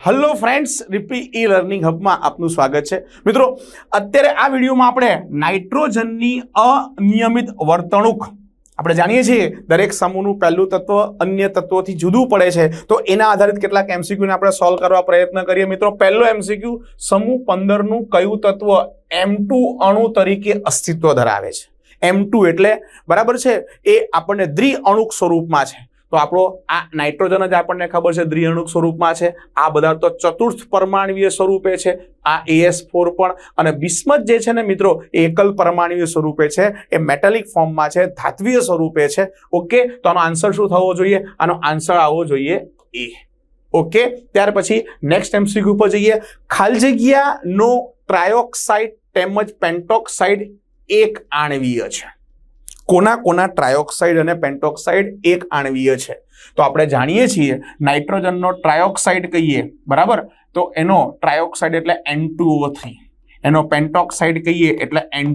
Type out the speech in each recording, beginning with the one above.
Hello friends Ripi e learning હબમાં આપનું સ્વાગત છે. મિત્રો, અત્યારે આ વિડીયોમાં આપણે નાઇટ્રોજનની અનિયમિત વર્તણૂક, આપણે જાણીએ છીએ દરેક સમૂહનું પહેલું તત્વ અન્ય તત્વોથી જુદું પડે છે. તો એના આધારિત કેટલાક એમસીક્યુને આપણે સોલ્વ કરવા પ્રયત્ન કરીએ. મિત્રો, પહેલો એમસીક્યુ સમૂહ પંદરનું કયું તત્વ એમ ટુ અણુ તરીકે અસ્તિત્વ ધરાવે છે? એમ ટુ એટલે બરાબર છે? એ આપણને દ્વિઅણુક સ્વરૂપમાં છે. તો આપણો આ નાઇટ્રોજન જ આપણને ખબર છે દ્વિઅણુક સ્વરૂપમાં છે. આ બધા તો ચતુર્થ પરમાણવીય સ્વરૂપે છે. આ એએસ ફોર પણ અને બિસ્મત જે છે ને મિત્રો એકલ પરમાણવીય સ્વરૂપે છે. એ મેટાલિક ફોર્મમાં છે, ધાત્વીય સ્વરૂપે છે. ઓકે? તો આનો આન્સર શું થવો જોઈએ? આનો આન્સર આવવો જોઈએ એ. ઓકે? ત્યાર પછી નેક્સ્ટ એમસીક્યુ પર જઈએ. ખાલી જગ્યાનો ટ્રાયોક્સાઇડ તેમજ પેન્ટોક્સાઇડ એક આણવીય છે. કોના કોના ટ્રાયોક્સાઇડ અને પેન્ટોક્સાઇડ એક આણવીય છે. તો આપણે જાણીએ છીએ નાઇટ્રોજનનો ટ્રાયોક્સાઇડ કહીએ, બરાબર? તો એનો ટ્રાયોક્સાઇડ એટલે એન થ્રી. એનો પેન્ટોક્સાઇડ કહીએ એટલે એન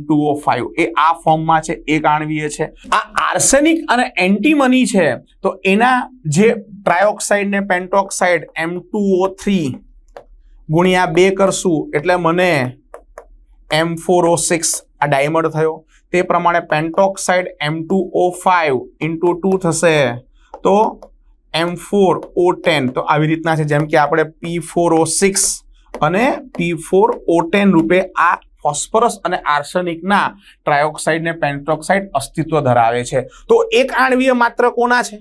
ફાઇવ. એ આ ફોર્મમાં છે, એક આણવીય છે. આ આર્સેનિક અને એન્ટીમની છે, તો એના જે ટ્રાયોક્સાઇડ ને પેન્ટોક્સાઇડ એમ થ્રી ગુણ્યા બે કરશું એટલે મને એમ ફોર સિક્સ આ ડાયમંડ થયો. તે પ્રમાણે pentoxide M two O five into two થશે. તો એમ ફોર ઓ ટેન તો આવી રીતના છે, જેમ કે આપણે પી ફોર ઓ સિક્સ અને પી ફોર ઓ ટેન રૂપે આ ફોસ્ફરસ અને આર્સેનિકના ટ્રાયોક્સાઇડ ને પેન્ટોક્સાઇડ અસ્તિત્વ ધરાવે છે. તો એક આણવીય માત્ર કોના છે?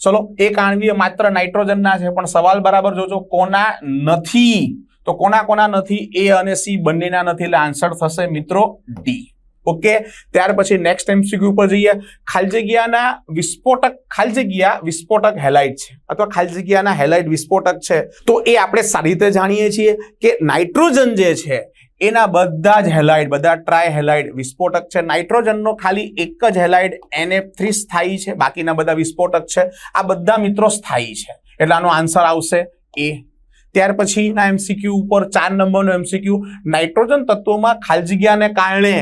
ચલો, એક આણવીય માત્ર નાઇટ્રોજનના છે, પણ સવાલ બરાબર જોજો, કોના નથી? તો કોના કોના નથી? એ અને સી બંનેના નથી, એટલે આન્સર થશે મિત્રો ડી ઓકે ત્યાર પછી નેક્સ્ટ એમસીક્યુ પર જઈએ. ખાલી જગ્યાના વિસ્ફોટક ખાલી જગ્યા વિસ્ફોટક હેલાઇટ છે. અથવા ખાલી જગ્યાના હેલાઇટ વિસ્ફોટક છે. તો એ આપણે સારી રીતે જાણીએ છીએ કે નાઇટ્રોજન જે છે, એના બધા જ હેલાઇડ બધા ટ્રાય હેલાઇડ વિસ્ફોટક છે. નાઇટ્રોજનનો ખાલી એક જ હેલાઇડ એનએફ થ્રી સ્થાયી છે. બાકીના બધા વિસ્ફોટક છે. આ બધા મિત્રો સ્થાયી છે. એટલે આનો આન્સર આવશે એ ત્યાર પછીના એમસીક્યુ ઉપર ચાર નંબરનો એમસીક્યુ નાઇટ્રોજન તત્વોમાં ખાલી જગ્યાને કારણે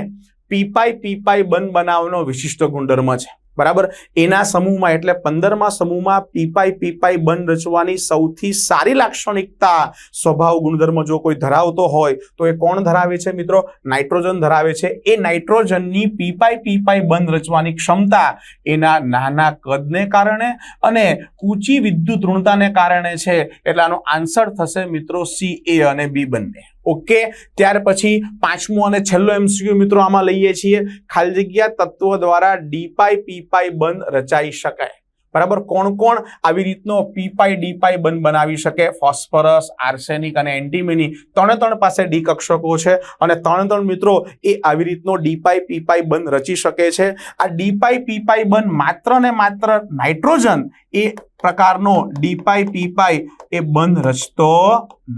પીપાઈ પીપાઈ બંધ બનાવનો વિશિષ્ટ ગુણધર્મ છે. બરાબર? એના સમૂહમાં એટલે પંદરમાં સમૂહમાં પીપાઈ પીપાઈ બંધ રચવાની સૌથી સારી લાક્ષણિકતા સ્વભાવ ગુણધર્મ જો કોઈ ધરાવતો હોય, તો એ કોણ ધરાવે છે મિત્રો? નાઇટ્રોજન ધરાવે છે. એ નાઇટ્રોજનની પીપાઈ પીપાઈ બંધ રચવાની ક્ષમતા એના નાના કદને કારણે અને ઊંચી વિદ્યુત ઋણતાને કારણે છે. એટલે આનો આન્સર થશે મિત્રો સી એ અને બી બંને. ઓકે, ત્યાર પછી પાંચમું અને છેલ્લો એમસીક્યુ મિત્રો આમાં લઈએ છીએ. ખાલી જગ્યા તત્વો દ્વારા ડીપાઈ પીપાઈ બંધ રચાઈ શકાય. બરાબર? કોણ કોણ આવી રીતનો પીપાઈ ડીપાઈ બંધ બનાવી શકે? ફોસ્ફરસ, આર્સેનિક અને એન્ટીમિની ત્રણે ત્રણ પાસે ડી કક્ષકો છે અને ત્રણે ત્રણ મિત્રો એ આવી રીતનો ડીપાઈ પીપાઈ બંધ રચી શકે છે. આ ડીપાઈ પીપાઈ બંધ માત્ર ને માત્ર નાઇટ્રોજન એ પ્રકારનો ડીપાઈ પીપાઈ એ બંધ રચતો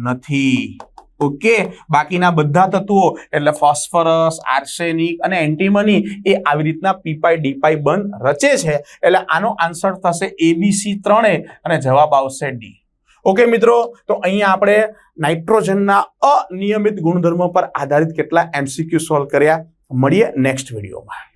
નથી. ઓકે? બાકીના બધા તત્વો, એટલે ફોસ્ફરસ, આર્સેનિક અને એન્ટીમની, એ આવી રીતના પીપાઈ ડીપાઈ બંધ રચે છે. એટલે આનો આન્સર થશે એબીસી ત્રણે અને જવાબ આવશે ડી. ઓકે મિત્રો? તો અહીંયા આપણે નાઇટ્રોજનના અનિયમિત ગુણધર્મો પર આધારિત કેટલા એમસીક્યુ સોલ્વ કર્યા? મળીએ નેક્સ્ટ વિડીયોમાં.